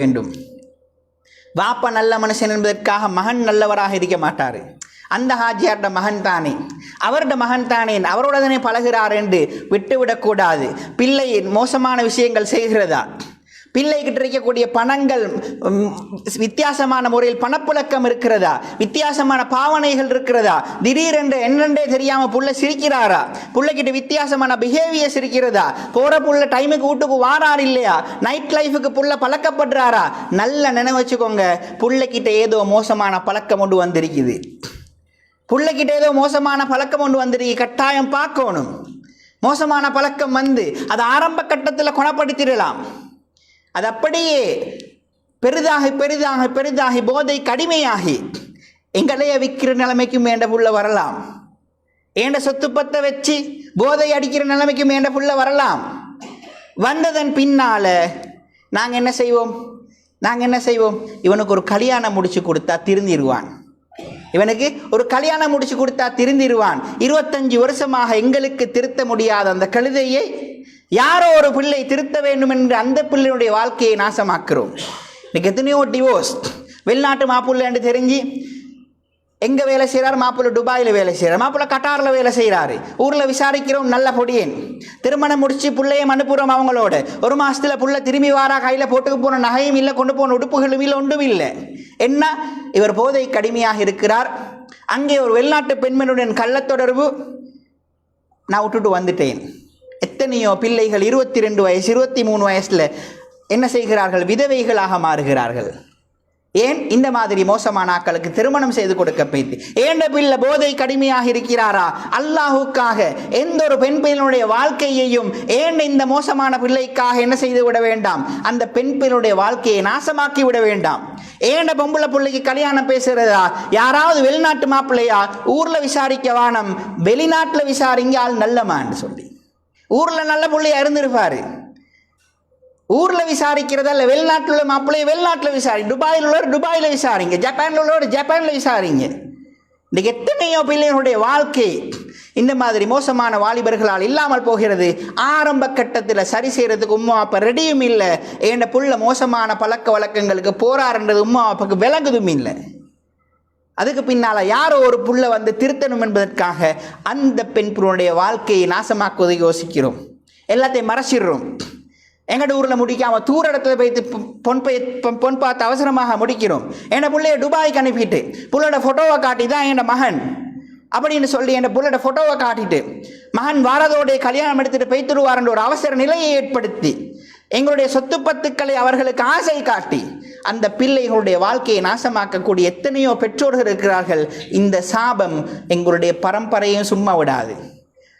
வேண்டும். வாப்பா நல்ல மனுஷன் என்பதற்காக மகன் நல்லவராக இருக்க மாட்டார். அந்த ஹாஜியார்ட மகன் தானே. அவருடைய மகன் தானே அவரோட தானே பழகிறார் என்று விட்டுவிடக்கூடாது. பிள்ளை மோசமான விஷயங்கள் செய்கிறதா? பிள்ளைகிட்ட இருக்கக்கூடிய பணங்கள் வித்தியாசமான முறையில் பணப்புழக்கம் இருக்கிறதா? வித்தியாசமான பாவனைகள் இருக்கிறதா? திடீரென்று என்னென்றே தெரியாம புள்ள சிரிக்கிறாரா? பிள்ளைகிட்ட வித்தியாசமான பிஹேவியர்ஸ் இருக்கிறதா? போற புள்ள டைமுக்கு வீட்டுக்கு வாரார் இல்லையா? நைட் லைஃபுக்கு புள்ள பழக்கப்படுறாரா? நல்ல நினைவு வச்சுக்கோங்க ஏதோ மோசமான பழக்கம் கொண்டு வந்திருக்குது. பிள்ளைகிட்ட ஏதோ மோசமான பழக்கம் கொண்டு வந்திருக்கு கட்டாயம் பார்க்கணும். மோசமான பழக்கம் வந்து அது ஆரம்ப கட்டத்தில் குணப்படுத்திடலாம். அது அப்படியே பெரிதாகி பெரிதாக பெரிதாகி போதை கடுமையாகி எங்களைய விற்கிற நிலைமைக்கும் வேண்ட புள்ள வரலாம்? ஏண்ட சொத்து பத்தை வச்சு போதை அடிக்கிற நிலைமைக்கும் வேண்ட புள்ள வரலாம்? வந்ததன் பின்னால் நாங்கள் என்ன செய்வோம்? நாங்கள் என்ன செய்வோம்? இவனுக்கு ஒரு கல்யாணம் முடிச்சு கொடுத்தா திருந்திடுவான் இவனுக்கு ஒரு கல்யாணம் முடிச்சு கொடுத்தா திருந்திடுவான் இருபத்தஞ்சு வருஷமாக எங்களுக்கு திருத்த முடியாத அந்த கழுதையை யாரோ ஒரு பிள்ளை திருத்த வேண்டும் என்று அந்த பிள்ளையுடைய வாழ்க்கையை நாசமாக்குறோம். இன்னைக்கு எத்தனையோ டிவோர்ஸ் வெளிநாட்டு மாப்பிள்ளைன்னு தெரிஞ்சு எங்கே வேலை செய்கிறார் மாப்பிள்ளை துபாயில் வேலை செய்கிறார் மாப்பிள்ளை கட்டாரில் வேலை செய்கிறாரு ஊரில் விசாரிக்கிறோம் நல்ல பொடியேன். திருமணம் முடிச்சு பிள்ளையும் அனுப்புகிறோம் அவங்களோட. ஒரு மாசத்துல புள்ள திரும்பி வாரா கையில் போட்டுக்கு போன நகையும் இல்லை கொண்டு போன உடுப்புகளும் இல்லை ஒன்றும் இல்லை. என்ன? இவர் போதை கடுமையாக இருக்கிறார். அங்கே ஒரு வெளிநாட்டு பெண்மணியுடன் கள்ளத்தொடர்பு. நான் விட்டுட்டு வந்துட்டேன். எத்தனையோ பிள்ளைகள் இருபத்தி ரெண்டு வயசு இருபத்தி மூணு வயசில் என்ன செய்கிறார்கள்? விதவைகளாக மாறுகிறார்கள். ஏன்? இந்த மாதிரி மோசமான ஆக்களுக்கு திருமணம் செய்து கொடுக்க பைத்து. ஏண்ட பிள்ளை போதை கடுமையாக இருக்கிறாரா? அல்லாஹுக்காக எந்த ஒரு பெண் பிள்ளையினுடைய வாழ்க்கையையும் ஏன் இந்த மோசமான பிள்ளைக்காக என்ன செய்து விட வேண்டாம்? அந்த பெண் பிள்ளையுடைய வாழ்க்கையை நாசமாக்கி விட வேண்டாம். ஏண்ட பொம்பளை பிள்ளைக்கு கல்யாணம் பேசுறதா? யாராவது வெளிநாட்டு மாப்பிள்ளையா? ஊர்ல விசாரிக்க வானம் வெளிநாட்டுல விசாரிங்க ஆள் நல்லமான்னு சொல்லி. ஊரில் நல்ல பிள்ளையாக இருந்திருப்பார் ஊரில் விசாரிக்கிறதா இல்லை வெளிநாட்டில் உள்ள மாப்பிள்ளையை வெளிநாட்டில் விசாரிங்க துபாயில் உள்ளவர் துபாயில் விசாரிங்க ஜப்பானில் உள்ளவர் ஜப்பானில் விசாரிங்க. இன்றைக்கு எத்தனையோ பிள்ளைகளுடைய வாழ்க்கை இந்த மாதிரி மோசமான வாலிபர்களால் இல்லாமல் போகிறது. ஆரம்ப கட்டத்தில் சரி செய்கிறதுக்கு உம்மா அப்பா ரெடியும் இல்லை. என் புள்ள மோசமான பழக்க வழக்கங்களுக்கு போறாருன்றது உம்மா அப்பாவுக்கு விளங்குதும் இல்லை. அதுக்கு பின்னால் யாரோ ஒரு புள்ள வந்து திருத்தணும் என்பதற்காக அந்த பெண் புள்ளுடைய வாழ்க்கையை நாசமாக்குவதை யோசிக்கிறோம். எல்லாத்தையும் மறைச்சிடுறோம். எங்கட ஊரில் முடிக்காமல் தூர இடத்துல போய்த்து பொன் பை பொன் பார்த்து அவசரமாக முடிக்கிறோம். என் பிள்ளைய துபாய்க்கு அனுப்பிட்டு புள்ளோட ஃபோட்டோவை காட்டி தான் என்னோட மகன் அப்படின்னு சொல்லி என் புள்ளோட ஃபோட்டோவை காட்டிட்டு மகன் வாரதோடைய கல்யாணம் எடுத்துட்டு போய்த்துருவார்ன்ற ஒரு அவசர நிலையை ஏற்படுத்தி எங்களுடைய சொத்து பத்துக்களை அவர்களுக்கு ஆசை காட்டி அந்த பிள்ளைகளுடைய வாழ்க்கையை நாசமாக்கக்கூடிய எத்தனையோ பெற்றோர்கள் இருக்கிறார்கள். இந்த சாபம் எங்களுடைய பரம்பரையும் சும்மா விடாது.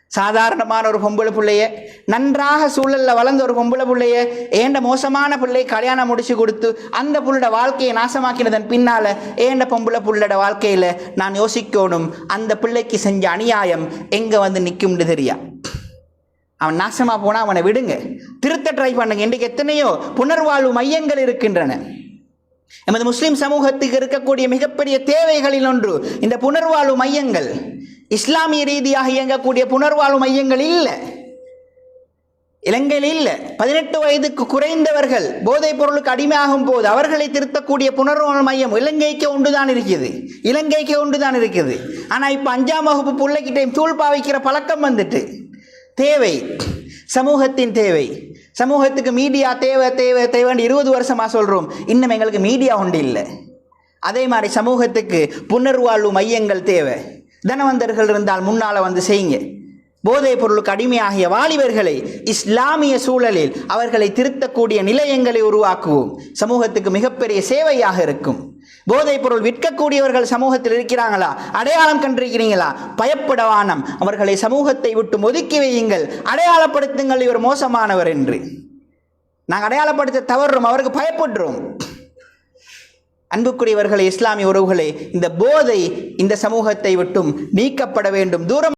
சாதாரணமான ஒரு பொம்பளை பிள்ளைய நன்றாக சூழலில் வளர்ந்த ஒரு பொம்பளை பிள்ளைய ஏண்ட மோசமான பிள்ளை கல்யாணம் முடிச்சு கொடுத்து அந்த புள்ளோட வாழ்க்கையை நாசமாக்கினதன் பின்னால ஏண்ட பொம்பளை புள்ளோட வாழ்க்கையில நான் யோசிக்கணும் அந்த பிள்ளைக்கு செஞ்ச அநியாயம் எங்க வந்து நிற்கும்னு தெரியா? அவன் நாசமாக போனால் அவனை விடுங்க. திருத்த ட்ரை பண்ணுங்க. இன்றைக்கு எத்தனையோ புனர்வாழ்வு மையங்கள் இருக்கின்றன. எமது முஸ்லிம் சமூகத்துக்கு இருக்கக்கூடிய மிகப்பெரிய தேவைகளில் ஒன்று இந்த புனர்வாழ்வு மையங்கள். இஸ்லாமிய ரீதியாக இயங்கக்கூடிய புனர்வாழ்வு மையங்கள் இல்லை. இலங்கையில் இல்லை. பதினெட்டு வயதுக்கு குறைந்தவர்கள் போதைப் பொருளுக்கு அடிமையாகும் போது அவர்களை திருத்தக்கூடிய புனர்வாழ்வு மையம் இலங்கைக்கு ஒன்றுதான் இருக்குது. இலங்கைக்கு ஒன்றுதான் இருக்குது. ஆனால் இப்போ அஞ்சாம் வகுப்பு பிள்ளைகிட்டையும் தூள் பாவிக்கிற பழக்கம் வந்துட்டு. தேவை. சமூகத்தின் தேவை. சமூகத்துக்கு மீடியா தேவை தேவை தேவைன்னு இருபது வருஷமாக சொல்கிறோம் இன்னும் எங்களுக்கு மீடியா உண்டு இல்லை. அதே மாதிரி சமூகத்துக்கு புனர்வாழ்வு மையங்கள் தேவை. தனவந்தர்கள் இருந்தால் முன்னால் வந்து செய்யுங்க. போதைப் பொருளுக்கு அடிமையாகிய வாலிபர்களை இஸ்லாமிய சூழலில் அவர்களை திருத்தக்கூடிய நிலையங்களை உருவாக்குவோம். சமூகத்துக்கு மிகப்பெரிய சேவையாக இருக்கும். போதைப் பொருள் விற்கக்கூடியவர்கள் சமூகத்தில் இருக்கிறாங்களா? அடையாளம் கண்டிருக்கிறீங்களா? பயப்படவானம் அவர்களை சமூகத்தை விட்டு ஒதுக்கி வையுங்கள். அடையாளப்படுத்துங்கள் இவர் மோசமானவர் என்று. நாங்கள் அடையாளப்படுத்த தவறுறோம் அவருக்கு பயப்படுறோம். அன்புக்குரியவர்களே இஸ்லாமிய உறவுகளே இந்த போதை இந்த சமூகத்தை விட்டும் நீக்கப்பட வேண்டும். தூரம்